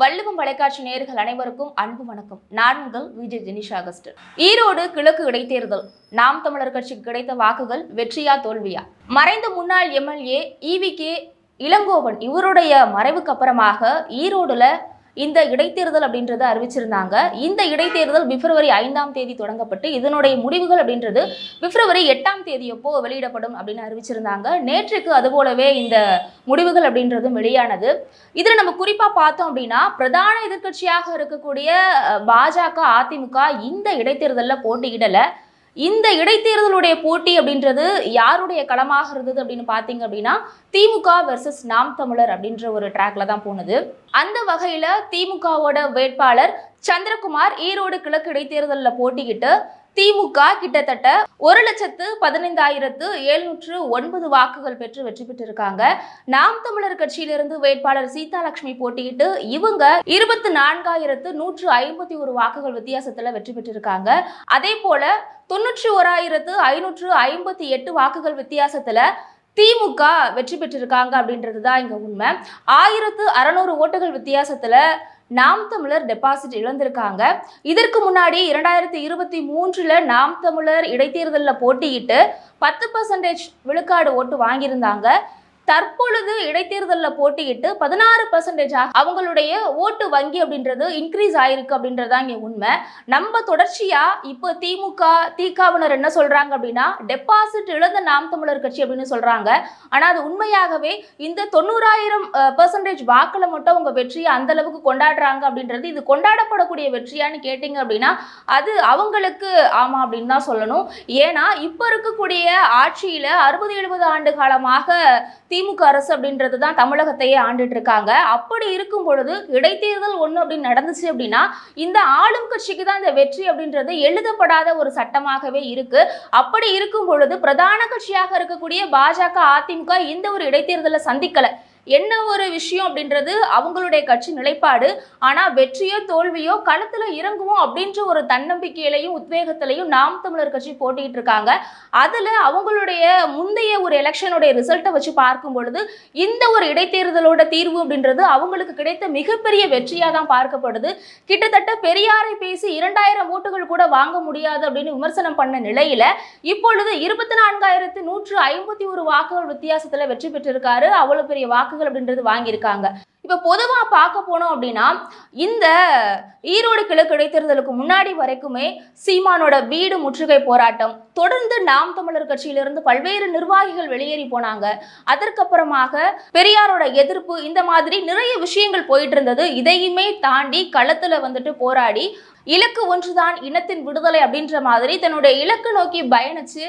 வள்ளுவம் வலைக்காட்சி நேயர்கள் அனைவருக்கும் அன்பு வணக்கம். நான் உங்கள் விஜய் ஜெனிஷ் அகஸ்டர் ஈரோடு கிழக்கு இடைத்தேர்தல். நாம் தமிழர் கட்சிக்கு கிடைத்த வாக்குகள் வெற்றியா தோல்வியா? மறைந்த முன்னாள் எம்எல்ஏ இவி கே இளங்கோவன் இவருடைய மறைவுக்கு அப்புறமாக ஈரோடுல இந்த இடைத்தேர்தல் அப்படின்றத அறிவிச்சிருந்தாங்க. இந்த இடைத்தேர்தல் பிப்ரவரி ஐந்தாம் தேதி தொடங்கப்பட்டு இதனுடைய முடிவுகள் அப்படின்றது பிப்ரவரி எட்டாம் தேதியப்போ வெளியிடப்படும் அப்படின்னு அறிவிச்சிருந்தாங்க. நேற்றுக்கு அதுபோலவே இந்த முடிவுகள் அப்படின்றதும் வெளியானது. இதில் நம்ம குறிப்பாக பார்த்தோம் அப்படின்னா பிரதான எதிர்க்கட்சியாக இருக்கக்கூடிய பாஜக அதிமுக இந்த இடைத்தேர்தலில் போட்டியிடலை. இந்த இடைத்தேர்தலுடைய போட்டி அப்படின்றது யாருடைய களமாக இருந்தது அப்படின்னு பார்த்தீங்க அப்படின்னா திமுக வெர்சஸ் நாம் தமிழர் அப்படின்ற ஒரு ட்ராக்ல தான் போனது. அந்த வகையில் திமுகவோட வேட்பாளர் சந்திரகுமார் ஈரோடு கிழக்கு இடைத்தேர்தலில் போட்டியிட்டு திமுக கிட்டத்தட்ட ஒரு லட்சத்து பதினைந்தாயிரத்து எழுநூற்று ஒன்பது வாக்குகள் பெற்று வெற்றி பெற்றிருக்காங்க. நாம் தமிழர் கட்சியிலிருந்து வேட்பாளர் சீதாலட்சுமி போட்டியிட்டு இவங்க இருபத்தி நான்காயிரத்து நூற்று ஐம்பத்தி ஒரு வாக்குகள் வித்தியாசத்துல வெற்றி பெற்றிருக்காங்க. அதே போல தொன்னூற்றி ஓராயிரத்து ஐநூற்று ஐம்பத்தி எட்டு வாக்குகள் வித்தியாசத்துல திமுக வெற்றி பெற்றிருக்காங்க அப்படின்றது தான் இங்க உண்மை. ஆயிரத்து அறநூறு ஓட்டுகள் வித்தியாசத்துல நாம் தமிழர் டெபாசிட் இழந்திருக்காங்க. இதற்கு முன்னாடி இரண்டாயிரத்தி இருபத்தி மூன்றுல நாம் தமிழர் இடைத்தேர்தலில் போட்டியிட்டு பத்து பர்சன்டேஜ் விழுக்காடு ஓட்டு வாங்கியிருந்தாங்க. தற்பொழுது இடைத்தேர்தலில் போட்டியிட்டு பதினாறு பர்சன்டேஜ் அவங்களுடைய ஓட்டு வங்கி அப்படின்றது இன்க்ரீஸ் ஆயிருக்கு அப்படின்றதா இங்கே உண்மை. நம்ம தொடர்ச்சியா இப்போ திமுக திகாவினர் என்ன சொல்றாங்க அப்படின்னா டெபாசிட் இழந்த நாம் தமிழர் கட்சி அப்படின்னு சொல்றாங்க. ஆனா அது உண்மையாகவே இந்த தொண்ணூறாயிரம் பர்சன்டேஜ் வாக்கில் மட்டும் அவங்க வெற்றியை அந்த அளவுக்கு கொண்டாடுறாங்க அப்படின்றது இது கொண்டாடப்படக்கூடிய வெற்றியான்னு கேட்டிங்க அப்படின்னா அது அவங்களுக்கு ஆமா அப்படின்னு தான் சொல்லணும். ஏன்னா இப்போ இருக்கக்கூடிய ஆட்சியில அறுபது எழுபது ஆண்டு காலமாக திமுக அரசு அப்படின்றது தான் தமிழகத்தையே ஆண்டுட்டு இருக்காங்க. அப்படி இருக்கும் பொழுது இடைத்தேர்தல் ஒன்று அப்படின்னு நடந்துச்சு அப்படின்னா இந்த ஆளும் கட்சிக்கு தான் இந்த வெற்றி அப்படின்றது எழுதப்படாத ஒரு சட்டமாகவே இருக்கு. அப்படி இருக்கும் பொழுது பிரதான கட்சியாக இருக்கக்கூடிய பாஜக அதிமுக இந்த ஒரு இடைத்தேர்தலை சந்திக்கல. என்ன ஒரு விஷயம் அப்படின்றது அவங்களுடைய கட்சி நிலைப்பாடு. ஆனால் வெற்றியோ தோல்வியோ களத்தில் இறங்குவோம் அப்படின்ற ஒரு தன்னம்பிக்கையிலையும் உத்வேகத்திலையும் நாம் தமிழர் கட்சி போட்டிட்டு இருக்காங்க. அதில் அவங்களுடைய முந்தைய ஒரு எலெக்ஷனுடைய ரிசல்ட்டை வச்சு பார்க்கும் பொழுது இந்த ஒரு இடைத்தேர்தலோட தீர்வு அப்படின்றது அவங்களுக்கு கிடைத்த மிகப்பெரிய வெற்றியாக தான் பார்க்கப்படுது. கிட்டத்தட்ட பெரியாரை பேசி இரண்டாயிரம் ஓட்டுகள் கூட வாங்க முடியாது அப்படின்னு விமர்சனம் பண்ண நிலையில இப்பொழுது இருபத்தி நான்காயிரத்து நூற்று ஐம்பத்தி ஒரு வாக்குகள் வித்தியாசத்தில் வெற்றி பெற்றிருக்காரு. அவ்வளோ பெரிய வாக்கு வாக்குகள் அப்படின்றது வாங்கியிருக்காங்க. இப்போ பொதுவா பார்க்க போனோம் அப்படின்னா இந்த ஈரோடு கிழக்கு இடைத்தேர்தலுக்கு முன்னாடி வரைக்குமே சீமானோட வீடு முற்றுகை போராட்டம் தொடர்ந்து நாம் தமிழர் கட்சியிலிருந்து பல்வேறு நிர்வாகிகள் வெளியேறி போனாங்க. அதற்கப்புறமாக பெரியாரோட எதிர்ப்பு இந்த மாதிரி நிறைய விஷயங்கள் போயிட்டு இருந்தது இதையுமே தாண்டி களத்துல வந்துட்டு போராடி இலக்கு ஒன்றுதான் இனத்தின் விடுதலை அப்படின்ற மாதிரி தன்னுடைய இலக்கு நோக்கி பயணிச்சு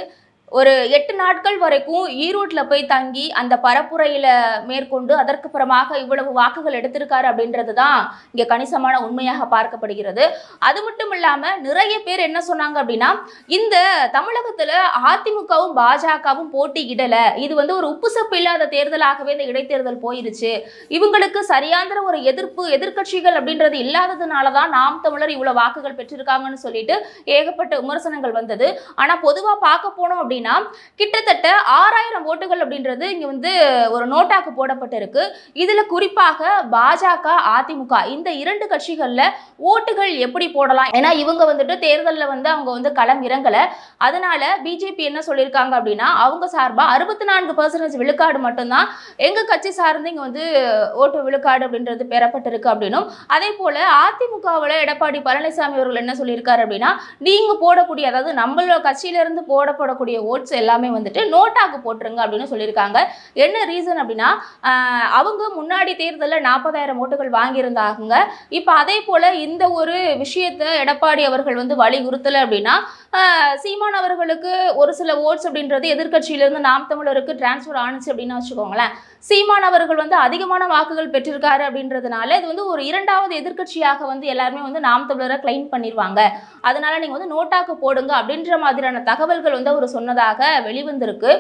ஒரு எட்டு நாட்கள் வரைக்கும் ஈரோட்டில் போய் தங்கி அந்த பரப்புரையில் மேற்கொண்டு அதற்கு புறமாக இவ்வளவு வாக்குகள் எடுத்திருக்காரு அப்படின்றது தான் இங்கே கணிசமான உண்மையாக பார்க்கப்படுகிறது. அது மட்டும் இல்லாமல் நிறைய பேர் என்ன சொன்னாங்க அப்படின்னா இந்த தமிழகத்தில் அதிமுகவும் பாஜகவும் போட்டியிடலை இது வந்து ஒரு உப்பு சப்பு இல்லாத தேர்தலாகவே இந்த இடைத்தேர்தல் போயிருச்சு. இவங்களுக்கு சரியாந்திர ஒரு எதிர்ப்பு எதிர்க்கட்சிகள் அப்படின்றது இல்லாததுனால தான் நாம் தமிழர் இவ்வளோ வாக்குகள் பெற்றிருக்காங்கன்னு சொல்லிட்டு ஏகப்பட்ட விமர்சனங்கள் வந்தது. ஆனால் பொதுவாக பார்க்க போனோம் அப்படின்னு கிட்டத்தட்ட ஆறாயிரம் ஓட்டுகள் அப்படின்றது இங்கே வந்து ஒரு நோட்டாக்கு போடப்பட்டிருக்கு. இதில் குறிப்பாக பாஜக அதிமுக இந்த இரண்டு கட்சிகளில் ஓட்டுகள் எப்படி போடலாம்? ஏன்னா இவங்க வந்துட்டு தேர்தலில் வந்து அவங்க வந்து களம் இறங்கலை. அதனால பிஜேபி என்ன சொல்லியிருக்காங்க அப்படின்னா அவங்க சார்பாக அறுபத்தி நான்கு பர்சன்டேஜ் விழுக்காடு மட்டும்தான் எங்கள் கட்சி சார்ந்து இங்கே வந்து ஓட்டு விழுக்காடு அப்படின்றது பெறப்பட்டிருக்கு அப்படின்னும். அதே போல் அதிமுகவில் எடப்பாடி பழனிசாமி அவர்கள் என்ன சொல்லியிருக்காரு அப்படின்னா நீங்கள் போடக்கூடிய அதாவது நம்மளோட கட்சியிலேருந்து போடப்படக்கூடிய ஓட்ஸ் எல்லாமே வந்துட்டு நோட்டாக்கு போட்டுருங்க அப்படின்னு சொல்லியிருக்காங்க. என்ன ரீசன் அப்படின்னா அவங்க முன்னாடி தேர்தலில் நாற்பதாயிரம் ஓட்டுகள் வாங்கியிருந்தாங்க. இப்போ அதே போல் இந்த ஒரு விஷயத்தை எடப்பாடி அவர்கள் வந்து வலியுறுத்தலை அப்படின்னா சீமான் அவர்களுக்கு ஒரு சில ஓட்ஸ் அப்படின்றது எதிர்க்கட்சியிலேருந்து நாம் தமிழருக்கு டிரான்ஸ்ஃபர் ஆணுச்சு அப்படின்னு வச்சுக்கோங்களேன். சீமான் அவர்கள் வந்து அதிகமான வாக்குகள் பெற்றிருக்காரு அப்படின்றதுனால இது வந்து ஒரு இரண்டாவது எதிர்க்கட்சியாக வந்து எல்லாருமே வந்து நாம் தமிழரை கிளைம் பண்ணிடுவாங்க அதனால நீங்கள் வந்து நோட்டாக்கு போடுங்க அப்படின்ற மாதிரியான தகவல்கள் வந்து அவர் சொன்னதாக வெளிவந்திருக்கு.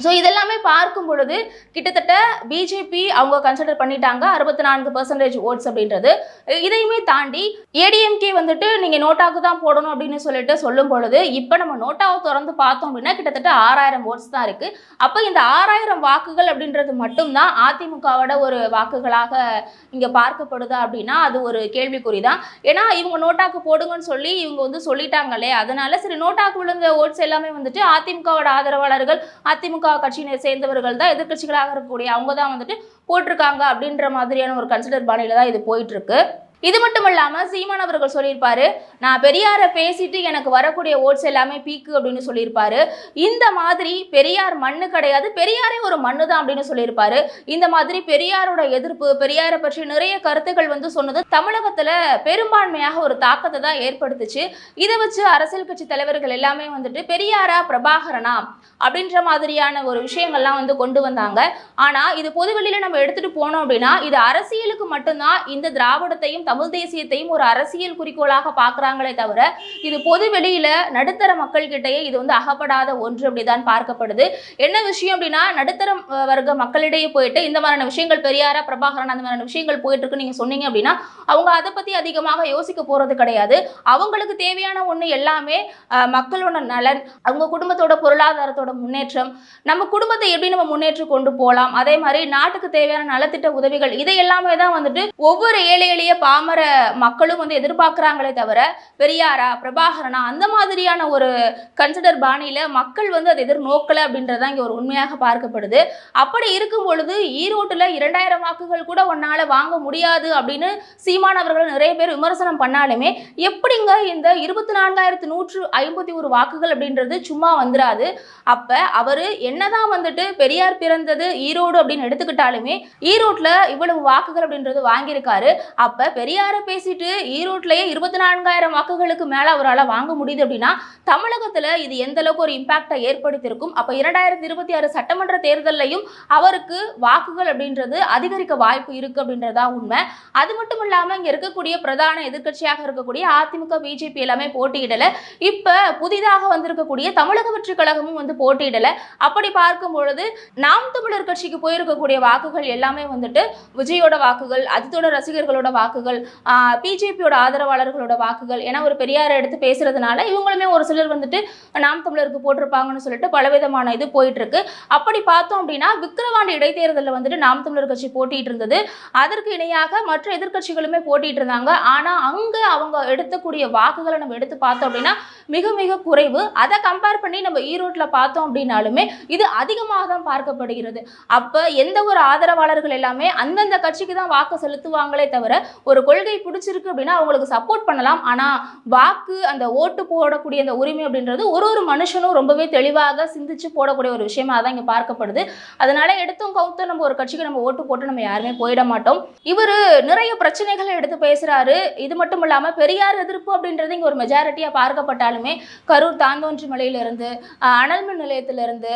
ஸோ இதெல்லாமே பார்க்கும் பொழுது கிட்டத்தட்ட பிஜேபி அவங்க கன்சிடர் பண்ணிட்டாங்க அறுபத்தி நான்கு பர்சன்டேஜ் ஓட்ஸ் அப்படின்றது. இதையுமே தாண்டி ஏடிஎம்கே வந்துட்டு நீங்கள் நோட்டாக்கு தான் போடணும் அப்படின்னு சொல்லிட்டு சொல்லும் பொழுது இப்போ நம்ம நோட்டாவை திறந்து பார்த்தோம் அப்படின்னா கிட்டத்தட்ட ஆறாயிரம் ஓட்ஸ் தான் இருக்குது அப்போ இந்த ஆறாயிரம் வாக்குகள் அப்படின்றது மட்டும்தான் அதிமுகவோட ஒரு வாக்குகளாக இங்கே பார்க்கப்படுதா அப்படின்னா அது ஒரு கேள்விக்குறி தான் ஏன்னா இவங்க நோட்டாக்கு போடுங்கன்னு சொல்லி இவங்க வந்து சொல்லிட்டாங்களே அதனால சரி நோட்டாக்கு விழுந்த ஓட்ஸ் எல்லாமே வந்துட்டு அதிமுகவோட ஆதரவாளர்கள் அதிமுக கட்சியினை சேர்ந்தவர்கள் தான் எதிர்க்கட்சிகளாக இருக்கக்கூடிய அவங்க தான் வந்துட்டு போட்டிருக்காங்க அப்படின்ற மாதிரியான ஒரு கன்சிடர் பாணியில தான் இது போயிட்டு இருக்கு. இது மட்டும் இல்லாமல் சீமான் அவர்கள் சொல்லியிருப்பாரு நான் பெரியாரை பேசிட்டு எனக்கு வரக்கூடிய ஓட்ஸ் எல்லாமே பீக்கு அப்படின்னு சொல்லியிருப்பாரு. இந்த மாதிரி பெரியார் மண்ணு கிடையாது பெரியாரே ஒரு மண்ணு தான் அப்படின்னு சொல்லியிருப்பாரு. இந்த மாதிரி பெரியாரோட எதிர்ப்பு பெரியாரை பற்றி நிறைய கருத்துக்கள் வந்து சொன்னது தமிழகத்தில் பெரும்பான்மையாக ஒரு தாக்கத்தை தான் ஏற்படுத்துச்சு. இதை வச்சு அரசியல் கட்சி தலைவர்கள் எல்லாமே வந்துட்டு பெரியாரா பிரபாகரனா? அப்படின்ற மாதிரியான ஒரு விஷயங்கள்லாம் வந்து கொண்டு வந்தாங்க. ஆனால் இது பொதுவெளியில் நம்ம எடுத்துட்டு போனோம் அப்படின்னா இது அரசியலுக்கு மட்டும்தான் இந்த திராவிடத்தையும் தமிழ் தேசியத்தையும் ஒரு அரசியல் குறிக்கோளாக பார்க்குறாங்களே தவிர இது பொது வெளியில நடுத்தர மக்கள்கிட்டயே இது வந்து அகப்படாத ஒன்று அப்படிதான் பார்க்கப்படுது. என்ன விஷயம் அப்படின்னா நடுத்தர வர்க்க மக்களிடையே போயிட்டு இந்த மாதிரியான விஷயங்கள் பெரியாரா பிரபாகரன் அந்த மாதிரியான விஷயங்கள் போயிட்டு நீங்கள் நீங்க சொன்னீங்க அப்படின்னா அவங்க அதை பத்தி அதிகமாக யோசிக்க போறது கிடையாது. அவங்களுக்கு தேவையான ஒண்ணு எல்லாமே மக்களோட நலன் அவங்க குடும்பத்தோட பொருளாதாரத்தோட முன்னேற்றம் நம்ம குடும்பத்தை எப்படி நம்ம முன்னேற்றி கொண்டு போகலாம் அதே மாதிரி நாட்டுக்கு தேவையான நலத்திட்ட உதவிகள் இதை எல்லாமே தான் வந்துட்டு ஒவ்வொரு ஏழை எளிய பாமர மக்களும் வந்து எதிர்பார்க்குறாங்களே தவிர பெரியாரா பிரபாகரனா அந்த மாதிரியான ஒரு கன்சிடர் பாணியில் மக்கள் வந்து அதை எதிர்நோக்கலை அப்படின்றதான் இங்கே ஒரு உண்மையாக பார்க்கப்படுது. அப்படி இருக்கும் பொழுது ஈரோட்டில் இரண்டாயிரம் வாக்குகள் கூட ஒன்னால் வாங்க முடியாது அப்படின்னு சீமான் அவர்கள் நிறைய பேர் விமர்சனம் பண்ணாலுமே எப்படிங்க இந்த இருபத்தி நான்காயிரத்து நூற்று ஐம்பத்தி ஒரு வாக்குகள் அப்படின்றது சும்மா வந்துடாது அப்போ அவர் என்னதான் வந்துட்டு பெரியார் பிறந்தது ஈரோடு அப்படின்னு எடுத்துக்கிட்டாலுமே ஈரோட்டில் இவ்வளவு வாக்குகள் அப்படின்றது வாங்கியிருக்காரு. அப்ப பெரியார பேசிட்டு ஈரோட்லயே இருபத்தி நான்காயிரம் வாக்குகளுக்கு மேல அவரால் வாங்க முடியுது அப்படின்னா தமிழகத்துல இது எந்த அளவுக்கு ஒரு இம்பாக்டை ஏற்படுத்தியிருக்கும்? அப்ப இரண்டாயிரத்தி இருபத்தி ஆறு சட்டமன்ற தேர்தல்லையும் அவருக்கு வாக்குகள் அப்படின்றது அதிகரிக்க வாய்ப்பு இருக்கு அப்படின்றதா உண்மை. அது மட்டும் இல்லாம இங்க இருக்கக்கூடிய பிரதான எதிர்க்கட்சியாக இருக்கக்கூடிய அதிமுக பிஜேபி எல்லாமே போட்டியிடல. இப்ப புதிதாக வந்திருக்கக்கூடிய தமிழக வெற்றி கழகமும் வந்து போட்டியிடல. அப்படி பார்க்கும் பொழுது நாம் தமிழர் கட்சிக்கு போயிருக்கக்கூடிய வாக்குகள் எல்லாமே வந்துட்டு விஜயோட வாக்குகள் அஜித்தோட ரசிகர்களோட வாக்குகள் பிஜேபியோட ஆதரவாளர்களோட வாக்குகள் ஏன்னா ஒரு பெரியாரை எடுத்து பேசுறதுனால இவங்களுமே ஒரு சிலர் வந்துட்டு நாம் தமிழருக்கு போட்டிருப்பாங்கன்னு சொல்லிட்டு பலவிதமான இது போயிட்டு இருக்கு அப்படி பார்த்தோம் அப்படின்னா விக்கிரவாண்டி இடைத்தேர்தலில் வந்துட்டு நாம் தமிழர் கட்சி போட்டிட்டு இருந்தது. அதற்கு இணையாக மற்ற எதிர்க்கட்சிகளுமே போட்டிட்டு இருந்தாங்க. ஆனா அங்க அவங்க எடுத்தக்கூடிய வாக்குகளை நம்ம எடுத்து பார்த்தோம் அப்படின்னா மிக மிக குறைவு. அதை கம்பேர் பண்ணி நம்ம ஈரோட்டில் பார்த்தோம் அப்படின்னாலுமே இது அதிகமாக தான் பார்க்கப்படுகிறது. அப்போ எந்த ஒரு ஆதரவாளர்கள் எல்லாமே அந்தந்த கட்சிக்கு தான் வாக்கு செலுத்துவாங்களே தவிர ஒரு கொள்கை பிடிச்சிருக்கு அப்படின்னா அவங்களுக்கு சப்போர்ட் பண்ணலாம். ஆனால் வாக்கு அந்த ஓட்டு போடக்கூடிய அந்த உரிமை அப்படின்றது ஒரு ஒரு மனுஷனும் ரொம்பவே தெளிவாக சிந்திச்சு போடக்கூடிய ஒரு விஷயமா தான் இங்கே பார்க்கப்படுது. அதனால எடுத்தும் கவுத்தும் நம்ம ஒரு கட்சிக்கு நம்ம ஓட்டு போட்டு நம்ம யாருமே போயிட மாட்டோம். இவர் நிறைய பிரச்சனைகளை எடுத்து பேசுறாரு. இது மட்டும் இல்லாமல் பெரியார் எதிர்ப்பு அப்படின்றது இங்கே ஒரு மெஜாரிட்டியாக பார்க்கப்பட்டாலுமே கரூர் தாந்தோன்றி மலையிலிருந்து அனல்மின் நிலையத்திலிருந்து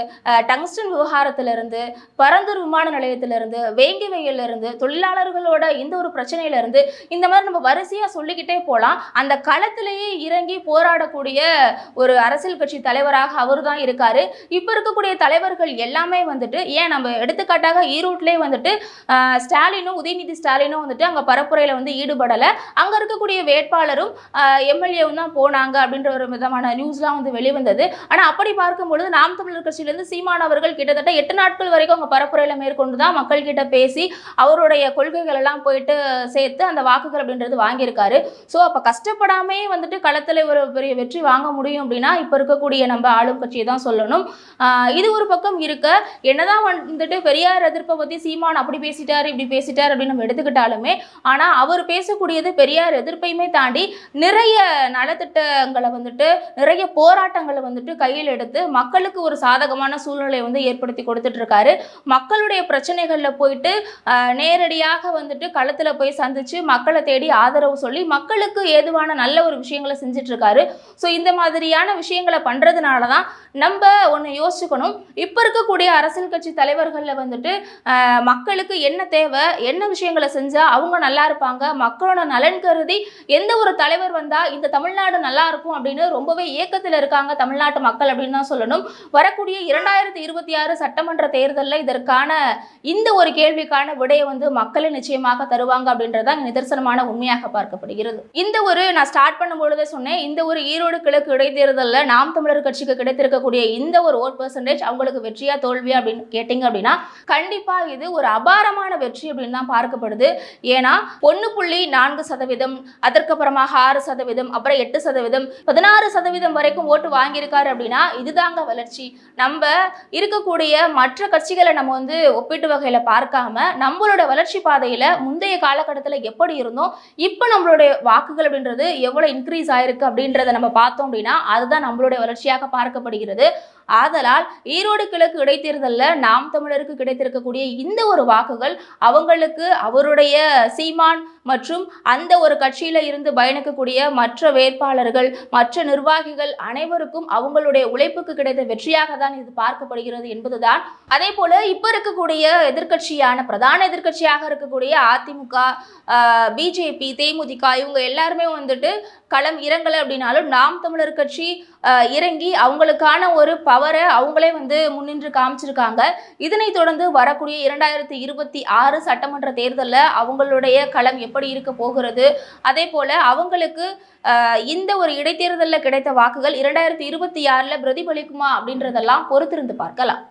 டங்ஸ்டன் விவகாரத்திலிருந்து பரந்தூர் விமான நிலையத்திலிருந்து வேங்கி இருந்து தொழிலாளர்களோட இந்த ஒரு பிரச்சனையிலிருந்து இந்த மாதிரி நம்ம வரிசையா சொல்லிக்கிட்டே போகலாம் அந்த களத்திலேயே இறங்கி போராடக்கூடிய ஒரு அரசியல் கட்சி தலைவராக அவர் தான் இருக்காரு. இப்போ இருக்கக்கூடிய தலைவர்கள் எல்லாமே வந்துட்டு ஏன் நம்ம எடுத்துக்காட்டாக ஈரோட்லேயே வந்துட்டு ஸ்டாலினும் உதயநிதி ஸ்டாலினும் வந்துட்டு அங்கே பரப்புரையில் வந்து ஈடுபடலை. அங்கே இருக்கக்கூடிய வேட்பாளரும் எம்எல்ஏவும் தான் போனாங்க அப்படின்ற ஒரு விதமான நியூஸ்லாம் வந்து வெளிவந்தது. ஆனால் அப்படி பார்க்கும்பொழுது நாம் தமிழர் கட்சியிலேருந்து சீமான் அவர்கள் கிட்டத்தட்ட எட்டு நாட்கள் வரைக்கும் அவங்க பரப்புரையில் மேற்கொண்டு தான் மக்கள்கிட்ட பேசி அவருடைய கொள்கைகள் எல்லாம் போயிட்டு சேர்த்து அந்த வாக்குகள் அப்படின்றது வாங்கியிருக்காரு. ஸோ அப்போ கஷ்டப்படாமே வந்துட்டு களத்தில் ஒரு பெரிய வெற்றி வாங்க முடியும் அப்படின்னா இப்போ இருக்கக்கூடிய நம்ம ஆளும் கட்சியை தான் சொல்லணும். இது ஒரு பக்கம் இருக்க என்னதான் வந்துட்டு பெரியார் எதிர்ப்பை பற்றி சீமான் அப்படி பேசிட்டார் இப்படி பேசிட்டார் அப்படின்னு நம்ம எடுத்துக்கிட்டாலுமே ஆனால் அவர் பேசக்கூடியது பெரியார் எதிர்ப்பையுமே தாண்டி நிறைய நலத்திட்டங்களை வந்துட்டு நிறைய போராட்டங்களை வந்துட்டு கையில் எடுத்து மக்களுக்கு ஒரு சாதகமான சூழ்நிலையை வந்து ஏற்படுத்தி கொடுத்துட்டு இருக்காரு மக்களுடைய பிரச்சனைகளில் போயிட்டு நேரடியாக வந்துட்டு களத்தில் போய் சந்திச்சு மக்களை தேடி ஆதரவு சொல்லி மக்களுக்கு ஏதுவான நல்ல ஒரு விஷயங்களை செஞ்சுட்டு இருக்காரு ஸோ இந்த மாதிரியான விஷயங்களை பண்ணுறதுனால தான் நம்ம ஒன்று யோசிச்சுக்கணும். இப்போ இருக்கக்கூடிய அரசியல் கட்சி தலைவர்களில் வந்துட்டு மக்களுக்கு என்ன தேவை என்ன விஷயங்களை செஞ்சால் அவங்க நல்லா இருப்பாங்க மக்களோட நலன் கருதி எந்த ஒரு தலைவர் வந்தால் இந்த தமிழ்நாடு நல்லா இருக்கும் அப்படின்னு ரொம்பவே ஏக்கத்தில் இருக்காங்க தமிழ்நாட்டு மக்கள் அப்படின்னு தான் சொல்லணும். வரக்கூடிய இரண்டாயிரத்தி இருபத்தி ஆறு சட்டமன்ற தேர்தலில் இதற்கான இந்த ஒரு கேள்விக்கான விடையை வந்து மக்களே நிச்சயமாக தருவாங்க அப்படின்றதான் தான் நிதர்சனமான உண்மையாக பார்க்கப்படுகிறது. இந்த ஒரு நான் ஸ்டார்ட் பண்ணும் பொழுதே சொன்னேன் இந்த ஒரு ஈரோடு கிழக்கு இடைத்தேர்தலில் நாம் தமிழர் கட்சிக்கு கிடைத்திருக்கக்கூடிய இந்த ஒரு ஓட் பெர்சன்டேஜ் அவங்களுக்கு வெற்றியா தோல்வியா அப்படின்னு கேட்டிங்க அப்படின்னா கண்டிப்பா இது ஒரு அபாரமான வெற்றி அப்படின்னு தான் பார்க்கப்படுது. ஏன்னா ஒன்று புள்ளி நான்கு சதவீதம் அதற்கப்புறமாக ஆறு சதவீதம் அப்புறம் எட்டு சதவீதம் பதினாறு சதவீதம் வரைக்கும் ஓட்டு வாங்கியிருக்காரு அப்படின்னா இதுதாங்க வளர்ச்சி. நம்ம இருக்கக்கூடிய மற்ற கட்சிகளை நம்ம வந்து ஒப்பீட்டு வகையில் பார்க்காம நம்மளோட வளர்ச்சி பாதையில் முந்தைய காலகட்டத்தில் எப்படி இருந்தோம். இப்போ நம்மளுடைய வாக்குகள் அப்படின்றது எவ்வளவு இன்க்ரீஸ் ஆயிருக்கு அப்படின்றத நம்ம பார்த்தோம் அப்படின்னா அதுதான் நம்மளுடைய வளர்ச்சியாக பார்க்கப்படுகிறது. ஆதலால் ஈரோடு கிழக்கு இடைத்தேர்தலில் நாம் தமிழருக்கு கிடைத்திருக்கக்கூடிய இந்த ஒரு வாக்குகள் அவங்களுக்கு அவருடைய சீமான் மற்றும் அந்த ஒரு கட்சியில் இருந்து பயணிக்கக்கூடிய மற்ற வேட்பாளர்கள் மற்ற நிர்வாகிகள் அனைவருக்கும் அவங்களுடைய உழைப்புக்கு கிடைத்த வெற்றியாக தான் இது பார்க்கப்படுகிறது என்பதுதான். அதே போல இப்ப இருக்கக்கூடிய எதிர்க்கட்சியான பிரதான எதிர்க்கட்சியாக இருக்கக்கூடிய அதிமுக பிஜேபி தேமுதிக இவங்க எல்லாருமே வந்துட்டு களம் இறங்கலை அப்படின்னாலும் நாம் தமிழர் கட்சி இறங்கி அவங்களுக்கான ஒரு பவரை அவங்களே வந்து முன்னின்று காமிச்சிருக்காங்க. இதனைத் தொடர்ந்து வரக்கூடிய இரண்டாயிரத்தி இருபத்தி ஆறு சட்டமன்ற தேர்தலில் அவங்களுடைய களம் எப்படி இருக்க போகிறது? அதே போல அவங்களுக்கு இந்த ஒரு இடைத்தேர்தலில் கிடைத்த வாக்குகள் இரண்டாயிரத்தி இருபத்தி ஆறில் பிரதிபலிக்குமா அப்படின்றதெல்லாம் பொறுத்திருந்து பார்க்கலாம்.